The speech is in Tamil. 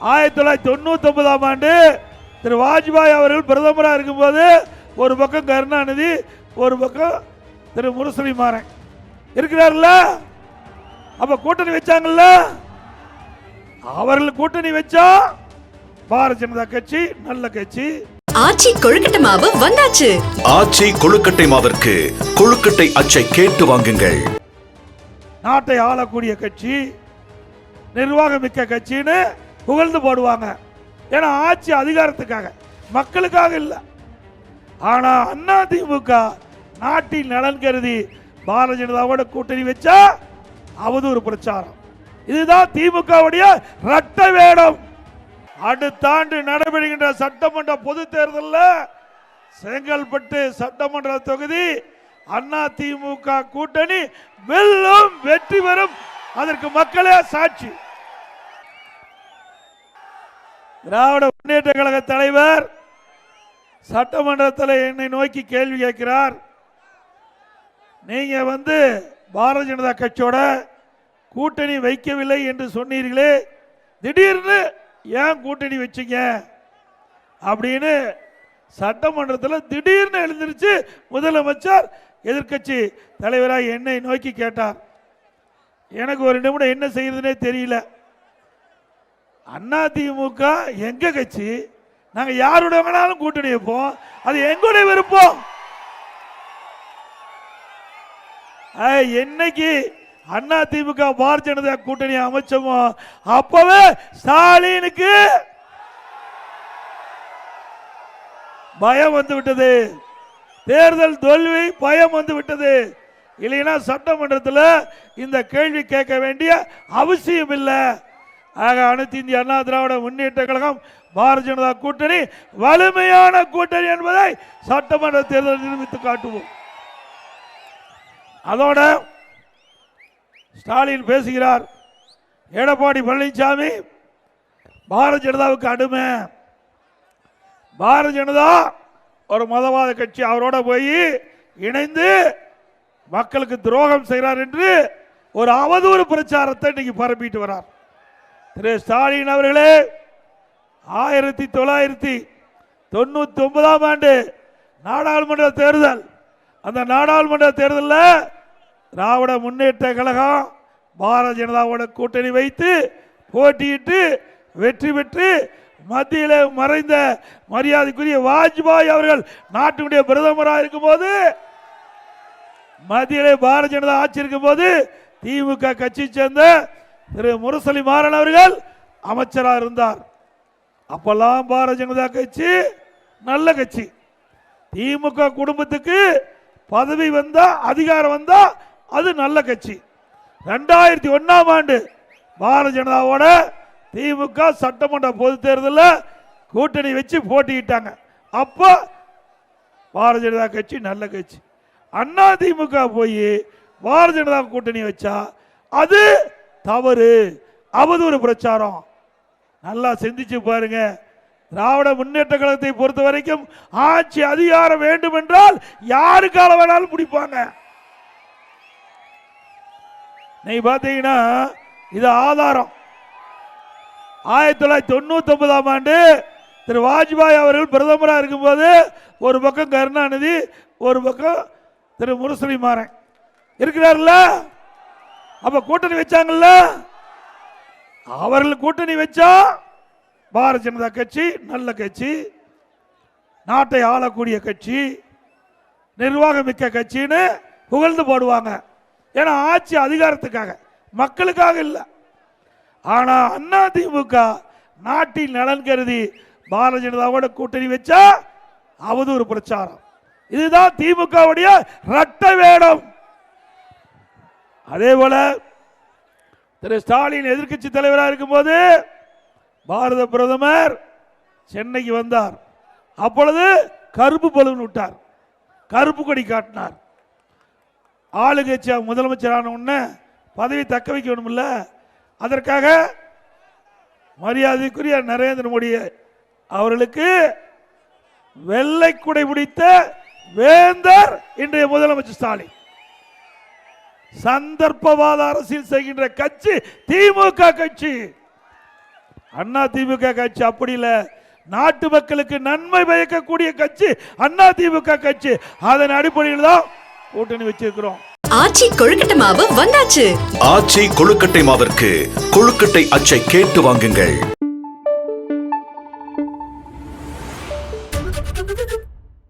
ஆயிரத்தி தொள்ளாயிரத்தி தொண்ணூத்தி ஒன்பதாம் ஆண்டு திரு வாஜ்பாய் அவர்கள் பிரதமராக இருக்கும்போது ஒரு பக்கம் கருணாநிதி ஒரு பக்கம் திரு முரசொலி மாறன். இருக்கிறார்ல? அப்ப கூட்டணி வச்சாங்கல்ல? அவர்கள் கூட்டணி வச்சா பாரதிய ஜனதா கட்சி நல்ல கட்சி. ஆச்சி கொழுக்கட்டை மாவு வந்தாச்சு. ஆச்சி கொழுக்கட்டை மாவிற்கு கொழுக்கட்டை அச்சை கேட்டு வாங்குங்கள். நாட்டை ஆளக்கூடிய கட்சி நிர்வாகமிக்க கட்சின்னு புகழ்ந்து போடுவாங்க. ஏன்னா ஆட்சி அதிகாரத்துக்காக மக்களுக்காக இல்லை. ஆனால் அண்ணா திமுக நாட்டின் நலன் கருதி பாரதிய ஜனதாவோட கூட்டணி வச்சா அவதூறு பிரச்சாரம். இதுதான் திமுகவுடைய ரத்த வேடம். அடுத்த ஆண்டு நடைபெறுகின்ற சட்டமன்ற பொது தேர்தலில் செங்கல்பட்டு சட்டமன்ற தொகுதி அண்ணா திமுக கூட்டணி வெல்லும் வெற்றி பெறும். அதற்கு மக்களே சாட்சி. திராவிட முன்னேற்ற கழக தலைவர் சட்டமன்றத்தில் என்னை நோக்கி கேள்வி கேட்கிறார். நீங்க வந்து பாரதிய ஜனதா கட்சியோட கூட்டணி வைக்கவில்லை என்று சொன்னீர்களே திடீர்னு ஏன் கூட்டணி வச்சீங்க? அப்படின்னு சட்டமன்றத்தில் திடீர்னு எழுந்திருச்சு முதலமைச்சர் எதிர்க்கட்சி தலைவராக என்னை நோக்கி கேட்டார். எனக்கு ஒரு நிமிடம் என்ன செய்யறதுனே தெரியல. அண்ணா திமுக எங்க கட்சி? நாங்க யாருடைய வேணாலும் கூட்டணி வைப்போம். அது எங்களுடைய விருப்பம். என்னைக்கு அண்ணா திமுக பாரதிய ஜனதா கூட்டணி அமைச்சோமோ அப்பவே ஸ்டாலினுக்கு பயம் வந்து விட்டது. தேர்தல் தோல்வி பயம் வந்து விட்டது. இல்லைன்னா சட்டமன்றத்தில் இந்த கேள்வி கேட்க வேண்டிய அவசியம் இல்லை ஆக அனைத்து இந்திய அண்ணா திராவிட முன்னேற்ற கழகம் பாரதிய ஜனதா கூட்டணி வலிமையான கூட்டணி என்பதை சட்டமன்ற தேர்தல் நிரூபித்து காட்டுவோம். அதோட ஸ்டாலின் பேசுகிறார் எடப்பாடி பழனிசாமி பாரதிய ஜனதாவுக்கு அடிமை. பாரதிய ஜனதா ஒரு மதவாத கட்சி அவரோட போய் இணைந்து மக்களுக்கு துரோகம் செய்கிறார் என்று ஒரு அவதூறு பிரச்சாரத்தை இன்னைக்கு பரப்பிட்டு வரார். திரு ஸ்டாலின் அவர்களே ஆயிரத்தி தொள்ளாயிரத்தி தொண்ணூத்தி ஒன்பதாம் ஆண்டு நாடாளுமன்ற தேர்தல். அந்த நாடாளுமன்ற தேர்தலில் திராவிட முன்னேற்ற கழகம் பாரதிய ஜனதாவோட கூட்டணி வைத்து போட்டியிட்டு வெற்றி பெற்று மத்தியில் மறைந்த மரியாதைக்குரிய வாஜ்பாய் அவர்கள் நாட்டினுடைய பிரதமராக இருக்கும்போது மத்தியிலே பாரதிய ஜனதா ஆட்சி இருக்கும்போது திமுக கட்சி சேர்ந்த திரு முரசொலி மாறன் அவர்கள் அமைச்சராக இருந்தார். அப்பெல்லாம் பாரதிய ஜனதா கட்சி நல்ல கட்சி. திமுக குடும்பத்துக்கு பதவி வந்தா அதிகாரம் வந்தா அது நல்ல கட்சி. ரெண்டாயிரத்தி ஒன்னாம் ஆண்டு பாரதிய ஜனதாவோட திமுக சட்டமன்ற பொது தேர்தலில் கூட்டணி வச்சு போட்டிக்கிட்டாங்க அப்போ பாரதிய ஜனதா கட்சி நல்ல கட்சி. அண்ணா திமுக போய் பாரதிய ஜனதா கூட்டணி வச்சா அது தவறு. அவதூறு பிரச்சாரம். நல்லா சிந்திச்சு பாருங்க. திராவிட முன்னேற்ற கழகத்தை பொறுத்த வரைக்கும் ஆட்சி அதிகாரம் வேண்டும் என்றால் யாருக்கால வேணாலும் முடிப்பாங்க. நீ பாத்தீங்கன்னா இது ஆதாரம். ஆயிரத்தி தொள்ளாயிரத்தி தொண்ணூத்தி ஒன்பதாம் ஆண்டு திரு வாஜ்பாய் அவர்கள் பிரதமராக இருக்கும்போது ஒரு பக்கம் கருணாநிதி ஒரு பக்கம் திரு முரசொலி மாறன் இருக்கிறார்ல? அப்ப கூட்டணி வச்சாங்கல்ல? அவர்கள் கூட்டணி வச்சா பாரதிய ஜனதா கட்சி நல்ல கட்சி நாட்டை ஆளக்கூடிய கட்சி நிர்வாகமிக்க கட்சின்னு புகழ்ந்து போடுவாங்க. ஏன்னா ஆட்சி அதிகாரத்துக்காக மக்களுக்காக இல்லை. ஆனா அண்ணா திமுக நாட்டின் நலன் கருதி பாரதிய ஜனதாவோட கூட்டணி வச்சா அவதூறு பிரச்சாரம். இதுதான் திமுகவுடைய ரட்ட வேடம். அதே போல திரு ஸ்டாலின் எதிர்க்கட்சி தலைவராக இருக்கும்போது பாரத பிரதமர் சென்னைக்கு வந்தார். அப்பொழுது கருப்பு பலூன் விட்டார். கருப்பு கொடி காட்டினார். ஆளுங்கட்சி முதலமைச்சரான உடனே பதவி தக்க வைக்க வேணும்ல அதற்காக மரியாதைக்குரிய நரேந்திர மோடி அவர்களுக்கு வெள்ளை குடை பிடித்த வேந்தர் இன்றைய முதலமைச்சர் ஸ்டாலின். சந்தர்ப்பவாத அரசியல் செய்கின்ற கட்சி திமுக கட்சி. அண்ணா திமுக கட்சி அப்படி இல்ல. நாட்டு மக்களுக்கு நன்மை பயக்கக்கூடிய கட்சி அண்ணா திமுக கட்சி. அதன் அடிப்படையில் தான் கூட்டணி வச்சிருக்கிறோம். ஆச்சி கொழுக்கட்டை மாவு வந்தாச்சு. ஆச்சி கொழுக்கட்டை மாவிற்கு கொழுக்கட்டை அச்சை கேட்டு வாங்குங்கள்.